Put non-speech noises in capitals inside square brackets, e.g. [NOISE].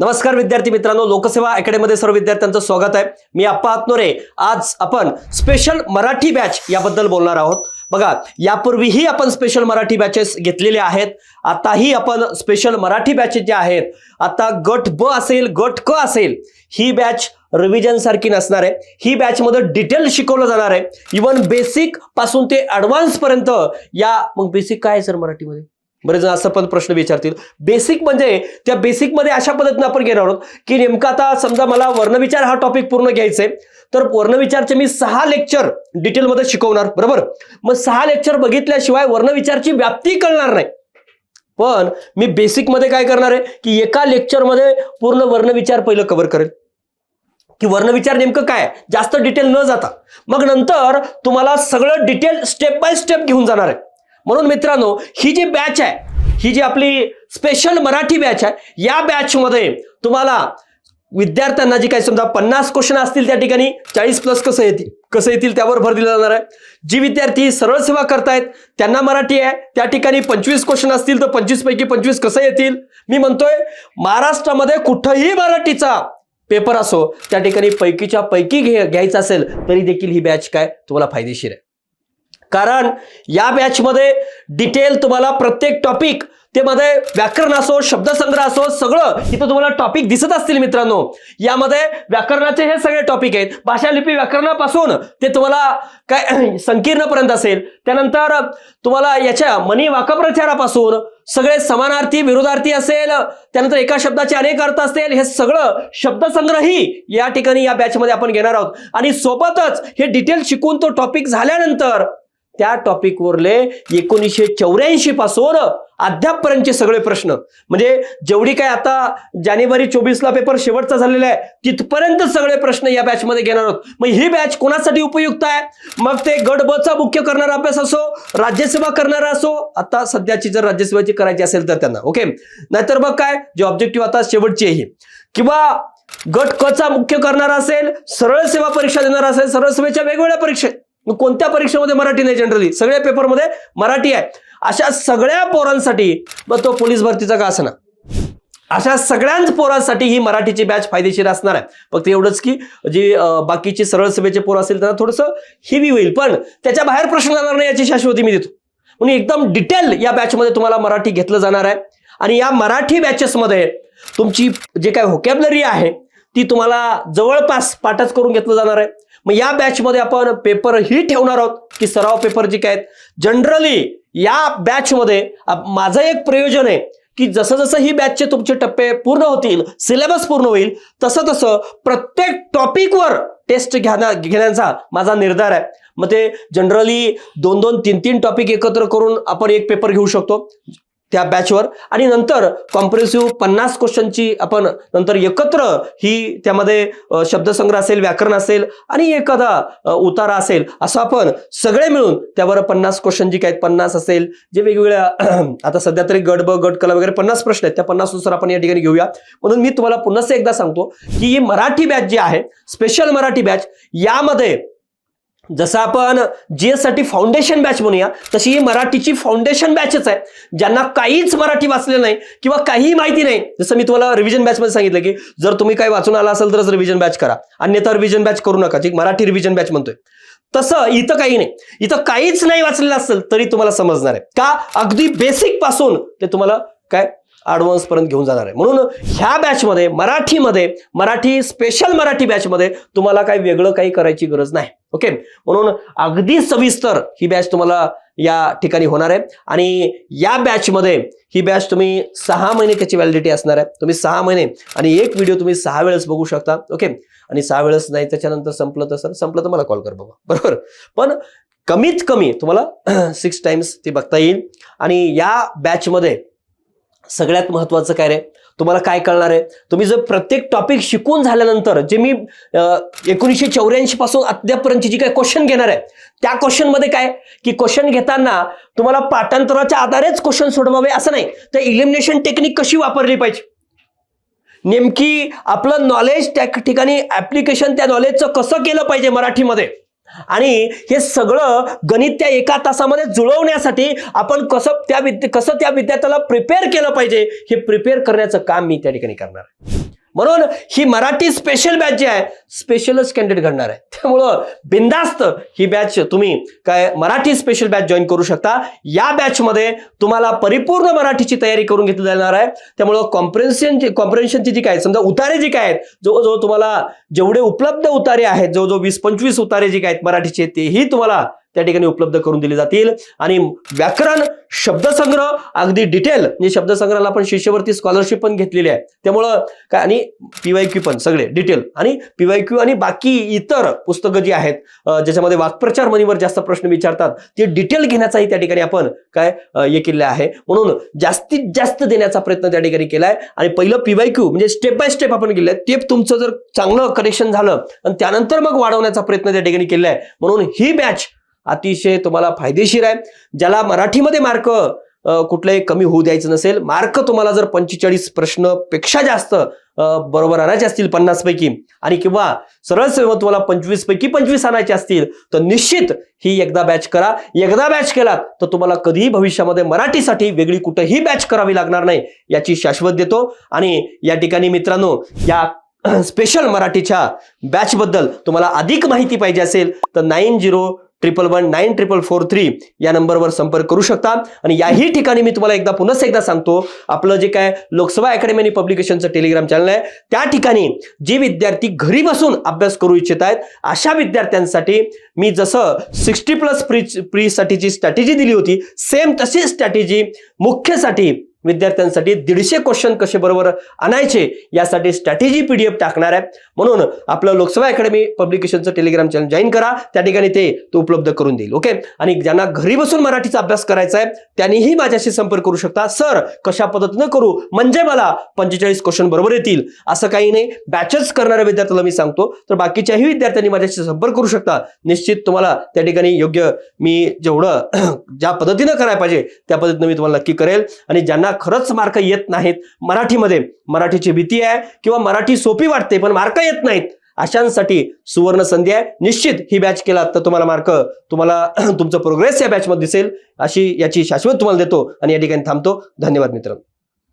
नमस्कार विद्यार्थी मित्रांनो लोकसेवा अकॅडमीमध्ये सर्व विद्यार्थ्यांचं स्वागत आहे. मी अप्पा आत्नोरे. आज आपण स्पेशल मराठी बॅच याबद्दल बोलणार आहोत. बघा यापूर्वीही आपण स्पेशल मराठी बॅचेस घेतलेले आहेत. आताही आपण स्पेशल मराठी बॅचेस जे आहेत आता गट ब असेल गट क असेल ही बॅच रिव्हिजन सारखी नसणार आहे. ही बॅच मध्ये डिटेल शिकवलं जाणार आहे. इवन बेसिकपासून ते ऍडव्हान्स पर्यंत या मग बेसिक काय आहे सर मराठीमध्ये? बरेच जण असं पण प्रश्न विचारतील. बेसिक म्हणजे त्या बेसिकमध्ये अशा पद्धतीने आपण घेणार आहोत की नेमका आता समजा मला वर्णविचार हा टॉपिक पूर्ण घ्यायचा आहे तर वर्णविचारचे मी सहा लेक्चर डिटेलमध्ये शिकवणार बरोबर? मग सहा लेक्चर बघितल्याशिवाय वर्णविचारची व्याप्ती कळणार नाही. पण मी बेसिकमध्ये काय करणार आहे की एका लेक्चरमध्ये पूर्ण वर्णविचार पहिलं कव्हर करेल. की वर्णविचार नेमकं काय जास्त डिटेल न जाता. मग नंतर तुम्हाला सगळं डिटेल स्टेप बाय स्टेप घेऊन जाणार आहे. म्हणून मित्रांनो ही जी बॅच आहे ही जी आपली स्पेशल मराठी बॅच आहे या बॅचमध्ये तुम्हाला विद्यार्थ्यांना जी काही समजा पन्नास क्वेश्चन असतील त्या ठिकाणी चाळीस प्लस कसं येतील कसं येतील त्यावर भर दिला जाणार आहे. जी विद्यार्थी सरळ सेवा करतायत त्यांना मराठी आहे त्या ठिकाणी पंचवीस क्वेश्चन असतील तर पंचवीस पैकी पंचवीस कसं येतील? मी म्हणतोय महाराष्ट्रामध्ये कुठंही मराठीचा पेपर असो त्या ठिकाणी पैकीच्या पैकी घे घ्यायचा असेल तरी देखील ही बॅच काय तुम्हाला फायदेशीर आहे. कारण या बॅचमध्ये डिटेल तुम्हाला प्रत्येक टॉपिक ते मध्ये व्याकरण असो शब्दसंग्रह असो सगळं इथं तुम्हाला टॉपिक दिसत असतील मित्रांनो. यामध्ये व्याकरणाचे हे सगळे टॉपिक आहेत. भाषा लिपी व्याकरणापासून ते तुम्हाला काय [CLEARS THROAT] संकीर्णपर्यंत असेल. त्यानंतर तुम्हाला याच्या मनी वाकप्रचारापासून सगळे समानार्थी विरोधार्थी असेल. त्यानंतर एका शब्दाचे अनेक अर्थ असतील. हे सगळं शब्दसंग्रही या ठिकाणी या बॅचमध्ये आपण घेणार आहोत. आणि सोबतच हे डिटेल शिकून तो टॉपिक झाल्यानंतर त्या टॉपिकवरले एकोणीसशे चौऱ्याऐंशी पासून अद्यापपर्यंतचे सगळे प्रश्न. म्हणजे जेवढी काय आता जानेवारी चोवीसला पेपर शेवटचा झालेला आहे तिथपर्यंत सगळे प्रश्न या बॅचमध्ये घेणार आहोत. मग ही बॅच कोणासाठी उपयुक्त आहे? मग ते गट चा मुख्य करणारा अभ्यास असो राज्यसेवा करणारा असो आता सध्याची जर राज्यसेवाची करायची असेल तर त्यांना ओके नाहीतर मग काय? जे ऑब्जेक्टिव्ह आता शेवटची आहे किंवा गट क चा मुख्य करणारा असेल सरळ सेवा परीक्षा देणारा असेल सरळ सेवेच्या वेगवेगळ्या परीक्षा मग कोणत्या परीक्षेमध्ये मराठी नाही जनरली सगळ्या पेपरमध्ये मराठी आहे. अशा सगळ्या पोरांसाठी मग तो पोलीस भरतीचा का असणार अशा सगळ्याच पोरांसाठी ही मराठीची बॅच फायदेशीर असणार आहे. फक्त एवढंच की जी बाकीची सरळ सभेचे पोर असेल त्यांना थोडंसं हेवी होईल. पण त्याच्या बाहेर प्रश्न जाणार नाही याची शाश्वती मी देतो. म्हणून एकदम डिटेल या बॅचमध्ये तुम्हाला मराठी घेतलं जाणार आहे. आणि या मराठी बॅचेसमध्ये तुमची जे काय व्होकॅबलरी आहे ती तुम्हाला जवळपास पाठच करून घेतलं जाणार आहे. मग या बॅचमध्ये आपण पेपर ही ठेवणार आहोत की सराव पेपर जे काय आहेत. जनरली या बॅचमध्ये माझं एक प्रयोजन आहे की जसं जसं ही बॅचचे तुमचे टप्पे पूर्ण होतील सिलेबस पूर्ण होईल तसं तसं प्रत्येक टॉपिकवर टेस्ट घेण्या घेण्याचा माझा निर्धार आहे. मग ते जनरली दोन दोन तीन तीन टॉपिक एकत्र करून आपण एक पेपर घेऊ शकतो. त्या बॅचवर आणि नंतर कॉम्प्रेसिव्ह पन्नास क्वेश्चनची आपण नंतर एकत्र ही त्यामध्ये शब्दसंग्रह असेल व्याकरण असेल आणि एखादा उतारा असेल असं आपण सगळे मिळून त्यावर पन्नास क्वेश्चन जी काय पन्नास असेल जे वेगवेगळ्या [CLEARS THROAT] आता सध्या तरी गड ब गट कला वगैरे पन्नास प्रश्न आहेत. त्या पन्नासनुसार आपण या ठिकाणी घेऊया. म्हणून मी तुम्हाला पुन्हा एकदा सांगतो की ही मराठी बॅच जी आहे स्पेशल मराठी बॅच यामध्ये जसं आपण जीएससाठी फाउंडेशन बॅच म्हणूया तशी ही मराठीची फाउंडेशन बॅचच आहे ज्यांना काहीच मराठी वाचलेलं नाही किंवा काहीही माहिती नाही. जसं मी तुम्हाला रिव्हिजन बॅचमध्ये सांगितलं की जर तुम्ही काही वाचून आला असेल तरच रिव्हिजन बॅच करा. अन्यथा रिव्हिजन बॅच करू नका जी मराठी रिव्हिजन बॅच म्हणतोय. तसं इथं काही नाही. इथं काहीच नाही वाचलेलं असेल तरी तुम्हाला समजणार आहे. का? अगदी बेसिकपासून ते तुम्हाला काय ॲडव्हान्सपर्यंत घेऊन जाणार आहे. म्हणून ह्या बॅचमध्ये मराठीमध्ये मराठी स्पेशल मराठी बॅचमध्ये तुम्हाला काही वेगळं काही करायची गरज नाही. ओके म्हणून अगदी सविस्तर ही बॅच तुम्हाला या ठिकाणी होणार आहे. आणि या बॅचमध्ये ही बॅच तुम्ही सहा महिने त्याची व्हॅलिडिटी असणार आहे. तुम्ही सहा महिने आणि एक व्हिडिओ तुम्ही सहा वेळेस बघू शकता. ओके आणि सहा वेळेस नाही त्याच्यानंतर संपलं तर सर संपलं तर मला कॉल कर बाबा. बरोबर? पण कमीत कमी तुम्हाला [CLEARS THROAT] सिक्स टाइम्स ते बघता येईल. आणि या बॅचमध्ये सगळ्यात महत्त्वाचं काय रे? तुम्हाला काय कळणार आहे? तुम्ही जर प्रत्येक टॉपिक शिकून झाल्यानंतर जे मी एकोणीसशे चौऱ्याऐंशी पासून अद्यापर्यंतची जी काय क्वेश्चन घेणार आहे त्या क्वेश्चनमध्ये काय? की क्वेश्चन घेताना तुम्हाला पाठांतराच्या आधारेच क्वेश्चन सोडवावे असं नाही. तर इलिमिनेशन टेक्निक कशी वापरली पाहिजे? नेमकी आपलं नॉलेज त्या ठिकाणी ऍप्लिकेशन त्या नॉलेजचं कसं केलं पाहिजे मराठीमध्ये? आणि हे सगळं गणित त्या एका तासामध्ये जुळवण्यासाठी आपण कसं त्या विद्या कसं त्या विद्यार्थ्याला प्रिपेअर केलं पाहिजे हे प्रिपेअर करण्याचं काम मी त्या ठिकाणी करणार आहे. म्हणून ही मराठी स्पेशल बॅच जी आहे स्पेशलच कॅन्डिडेट घडणार आहे. त्यामुळं बिंदास्त ही बॅच तुम्ही काय मराठी स्पेशल बॅच जॉईन करू शकता. या बॅचमध्ये तुम्हाला परिपूर्ण मराठीची तयारी करून घेतली जाणार आहे. त्यामुळं कॉम्प्रेन्शन कॉम्प्रेन्शनची जी काय समजा उतारे जे काय आहेत जवळजवळ तुम्हाला जेवढे उपलब्ध उतारे आहेत जवळजवळ वीस पंचवीस उतारे जे काय आहेत मराठीचे तेही तुम्हाला त्या ठिकाणी उपलब्ध करून दिले जातील. आणि व्याकरण शब्दसंग्रह अगदी डिटेल म्हणजे शब्दसंग्रहाला आपण शिष्यवृत्ती स्कॉलरशिप पण घेतलेली आहे. त्यामुळं काय आणि पीवाय क्यू पण सगळे डिटेल आणि पीवाय क्यू आणि बाकी इतर पुस्तकं जी आहेत ज्याच्यामध्ये वाक्प्रचार मनीवर जास्त प्रश्न विचारतात ते डिटेल घेण्याचाही त्या ठिकाणी आपण काय हे केले आहे. म्हणून जास्तीत जास्त देण्याचा प्रयत्न त्या ठिकाणी केलाय. आणि पहिलं पीवाय क्यू म्हणजे स्टेप बाय स्टेप आपण केलंय. ते तुमचं जर चांगलं करेक्शन झालं आणि त्यानंतर मग वाढवण्याचा प्रयत्न त्या ठिकाणी केलाय. म्हणून ही बॅच अतिशय तुम्हाला फायदेशीर आहे. ज्याला मराठीमध्ये मार्क कुठलंही कमी होऊ द्यायचं नसेल मार्क तुम्हाला जर पंचेचाळीस प्रश्नपेक्षा जास्त बरोबर आणायचे असतील पन्नास पैकी आणि किंवा सरळ सेवा तुम्हाला पंचवीस पैकी पंचवीस आणायचे असतील तर निश्चित ही एकदा बॅच करा. एकदा बॅच केलात तर तुम्हाला कधीही भविष्यामध्ये मराठीसाठी वेगळी कुठेही बॅच करावी लागणार नाही याची शाश्वत देतो. आणि या ठिकाणी मित्रांनो या [CLEARS THROAT] स्पेशल मराठीच्या बॅचबद्दल तुम्हाला अधिक माहिती पाहिजे असेल तर nine zero triple one nine triple four three या नंबरवर संपर्क करू शकता. आणि याही ठिकाणी मी तुम्हाला एकदा पुन्हा एकदा सांगतो आपलं जे काय लोकसभा अकॅडमी आणि पब्लिकेशनचं टेलिग्राम चॅनल आहे त्या ठिकाणी जे विद्यार्थी घरी बसून अभ्यास करू इच्छित आहेत अशा विद्यार्थ्यांसाठी मी जसं सिक्स्टी प्लस प्री प्रीसाठीची स्ट्रॅटेजी दिली होती सेम तशी स्ट्रॅटेजी मुख्यसाठी विद्यार्थ्यांसाठी दीडशे क्वेश्चन कसे बरोबर आणायचे यासाठी स्ट्रॅटेजी पीडीएफ टाकणार आहे. म्हणून आपलं लोकसभा अकॅडमी पब्लिकेशनचं टेलिग्राम चॅनल जॉईन करा. त्या ठिकाणी ते तो उपलब्ध करून देईल ओके आणि ज्यांना घरी बसून मराठीचा अभ्यास करायचा आहे त्यांनीही माझ्याशी संपर्क करू शकता. सर कशा पद्धतीनं करू? म्हणजे मला पंचेचाळीस क्वेश्चन बरोबर येतील असं काही नाही. बॅचेस करणाऱ्या विद्यार्थ्याला मी सांगतो. तर बाकीच्याही विद्यार्थ्यांनी माझ्याशी संपर्क करू शकता. निश्चित तुम्हाला त्या ठिकाणी योग्य मी जेवढं [CLEARS THROAT] ज्या पद्धतीनं करायला पाहिजे त्या पद्धतीनं मी तुम्हाला नक्की करेल. आणि ज्यांना खरंच मार्क येत नाहीत. मराठीमध्ये मराठीची भीती आहे किंवा मराठी सोपी वाटते पण मार्क येत नाहीत. अशांसाठी सुवर्ण संधी आहे. निश्चित ही बॅच केला तर तुम्हाला मार्क तुम्हाला [CLEARS THROAT] तुमचं प्रोग्रेस या बॅचमध्ये दिसेल. अशी याची शाश्वत तुम्हाला देतो आणि या ठिकाणी थांबतो. धन्यवाद मित्रांनो.